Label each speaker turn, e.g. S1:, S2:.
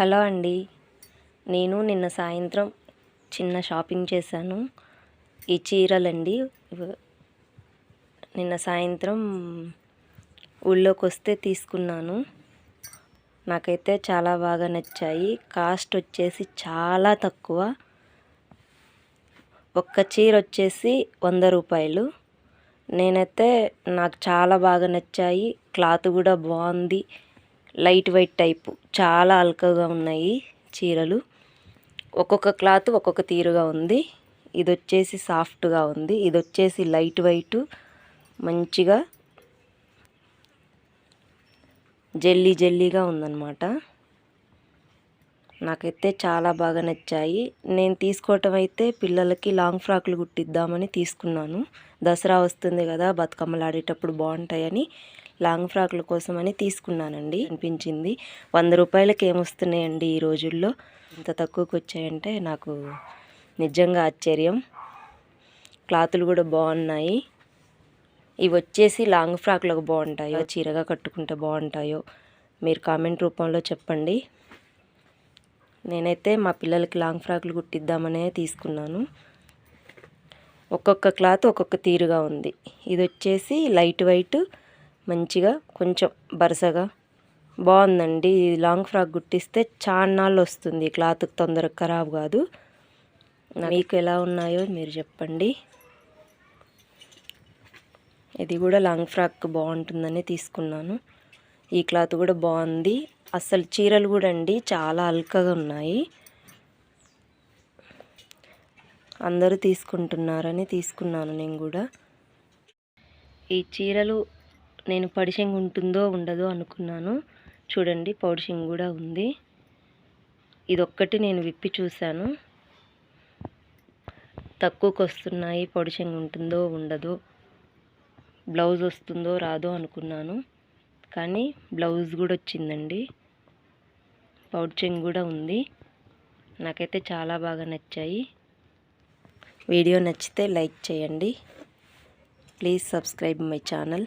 S1: Hello అండి. నేను నిన్న సాయంత్రం చిన్న షాపింగ్ చేశాను. ఈ చీరలండి. నిన్న సాయంత్రం ఊళ్ళోకి వస్తే తీసుకున్నాను. నాకైతే చాలా బాగా నచ్చాయి. కాస్ట్ వచ్చేసి చాలా తక్కువ. ఒక్క చీర వచ్చేసి వంద రూపాయలు. నేనైతే నాకు చాలా బాగా నచ్చాయి. క్లాత్ కూడా బాగుంది. Light weight type. చాలా అల్కగా ఉన్నాయి చీరలు. ఒక్కొక్క క్లాత్ ఒక్కొక్క తీరుగా ఉంది. ఇది వచ్చేసి సాఫ్ట్గా ఉంది. ఇది వచ్చేసి లైట్ వెయిట్ మంచిగా జల్లీ జల్లీగా ఉందన్నమాట. నాకైతే చాలా బాగా నచ్చాయి. నేను తీసుకోవటం అయితే పిల్లలకి లాంగ్ ఫ్రాక్లు కుట్టిద్దామని తీసుకున్నాను. దసరా వస్తుంది కదా బతుకమ్మలు ఆడేటప్పుడు బాగుంటాయని. లాంగ్ ఫ్రాక్ల కోసమని తీసుకున్నానండి. అనిపించింది. వంద రూపాయలకి ఏమొస్తున్నాయండి ఈ రోజుల్లో? ఇంత తక్కువకి వచ్చాయంటే నాకు నిజంగా ఆశ్చర్యం. క్లాతులు కూడా బాగున్నాయి. ఇవి వచ్చేసి లాంగ్ ఫ్రాక్లకు బాగుంటాయో చీరగా కట్టుకుంటే బాగుంటాయో మీరు కామెంట్ రూపంలో చెప్పండి. నేనైతే మా పిల్లలకి లాంగ్ ఫ్రాక్లు కుట్టిద్దామనే తీసుకున్నాను. ఒక్కొక్క క్లాత్ ఒక్కొక్క తీరుగా ఉంది. ఇది వచ్చేసి లైట్ వైట్ మంచిగా కొంచెం బరసగా. బాగుందండి. ఈ లాంగ్ ఫ్రాక్ కుట్టిస్తే చాన్నాళ్ళు వస్తుంది క్లాత్ తొందరగా ఖరాబ్ కాదు. మీకు ఎలా ఉన్నాయో మీరు చెప్పండి. ఇది కూడా లాంగ్ ఫ్రాక్ బాగుంటుందని తీసుకున్నాను. ఈ క్లాత్ కూడా బాగుంది. అసలు చీరలు కూడా అండి చాలా అల్కగా ఉన్నాయి. అందరూ తీసుకుంటున్నారని తీసుకున్నాను నేను కూడా. ఈ చీరలు నేను పడిషంగ్ ఉంటుందో ఉండదో అనుకున్నాను. చూడండి పౌడిషింగ్ కూడా ఉంది. ఇదొక్కటి నేను విప్పి చూశాను. తక్కువకి వస్తున్నాయి పొడిషంగ్ ఉంటుందో ఉండదో బ్లౌజ్ వస్తుందో రాదో అనుకున్నాను. కానీ బ్లౌజ్ కూడా వచ్చిందండి. పౌడ్చింగ్ కూడా ఉంది. నాకైతే చాలా బాగా నచ్చాయి. వీడియో నచ్చితే లైక్ చేయండి. Please subscribe my channel.